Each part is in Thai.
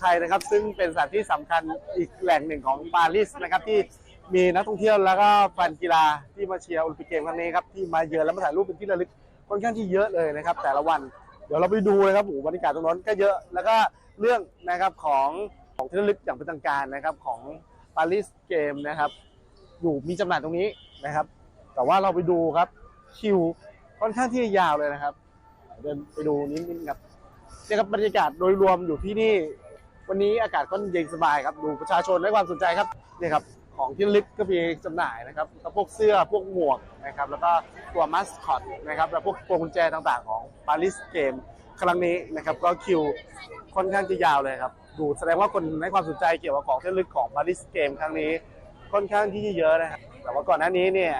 ชัยนะครับ ซึ่งเป็นสถานที่สำคัญอีกแหล่งหนึ่งของปารีสนะครับที่มีนักท่องเที่ยวแล้วก็แฟนกีฬาที่มาเชียร์โอลิมปิกเกมครั้งนี้ครับที่มาเยือนแล้วมาถ่ายรูปเป็นที่ระลึกค่อนข้างที่เยอะเลยนะครับ แต่ละวันเดี๋ยวเราไปดูนะครับโอ้บรรยากาศตรงนั้นก็เยอะแล้วก็เรื่องนะครับของของที่ระลึกอย่างเป็นทางการนะครับของปารีสเกมนะครับ อยู่มีจำหน่ายตรงนี้นะครับ แต่ว่าเราไปดูครับคิวค่อนข้างที่จะยาวเลยนะครับ เดินไปดูนิดนึงครับเนี่ยครับบรรยากาศโดยรวมอยู่ที่นี่ วันนี้อากาศก็เย็นสบายครับดูประชาชนให้ความสนใจครับเนี่ยครับของที่ลึกก็มีจำหน่ายนะครับแล้วพวกเสื้อพวกหมวกนะครับแล้วก็ตัวมัสคอตนะครับแล้วพวกพวงกุญแจต่างๆ ของปารีสเกมครั้งนี้นะครับก็คิวค่อนข้างจะยาวเลยครับดูแสดงว่าคนให้ความสนใจเกี่ยวกับของที่ลึกของปารีสเกมครั้งนี้ค่อนข้างที่จะเยอะนะครับแต่ว่าก่อนหน้านี้เนี่ย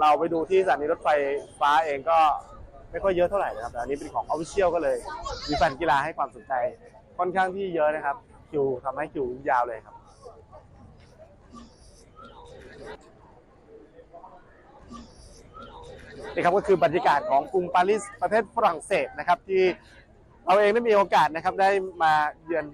เราไปดูที่สถานีรถไฟฟ้าเองก็ ไม่ค่อยเยอะเท่าไหร่นะครับแต่อันนี้เป็นของออฟฟิเชียลก็เลย มีแฟนกีฬาให้ความสนใจค่อนข้างที่เยอะนะครับ คิวทำให้คิวยาวเลยครับ นี่ครับก็คือบรรยากาศของกรุงปารีสประเทศฝรั่งเศสนะครับ ที่เราเองได้มีโอกาสนะครับได้มาเยือน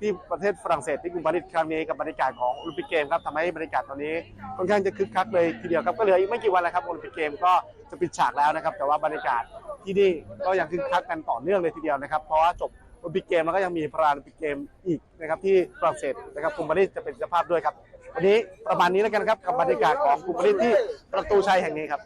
ที่ประเทศฝรั่งเศสที่กรุงปารีสครั้งนี้กับบรรยากาศของโอลิมปิกเกมครับทำให้บรรยากาศตอนนี้ค่อนข้างจะคึกคักเลยทีเดียวครับก็เหลืออีกไม่กี่วันแล้วครับโอลิมปิกเกมก็จะปิดฉากแล้วนะครับ แต่ว่าบรรยากาศที่นี่ก็ยังคึกคักกันต่อเนื่องเลยทีเดียวนะครับ เพราะว่าจบโอลิมปิกเกมแล้วก็ยังมีพาราลิมปิกเกมอีกนะครับที่ฝรั่งเศสนะครับกรุงปารีสจะเป็นเจ้าภาพด้วยครับวันนี้ประมาณนี้แล้วกันครับกับบรรยากาศของกรุงปารีสที่ประตูชัยแห่งนี้ครับ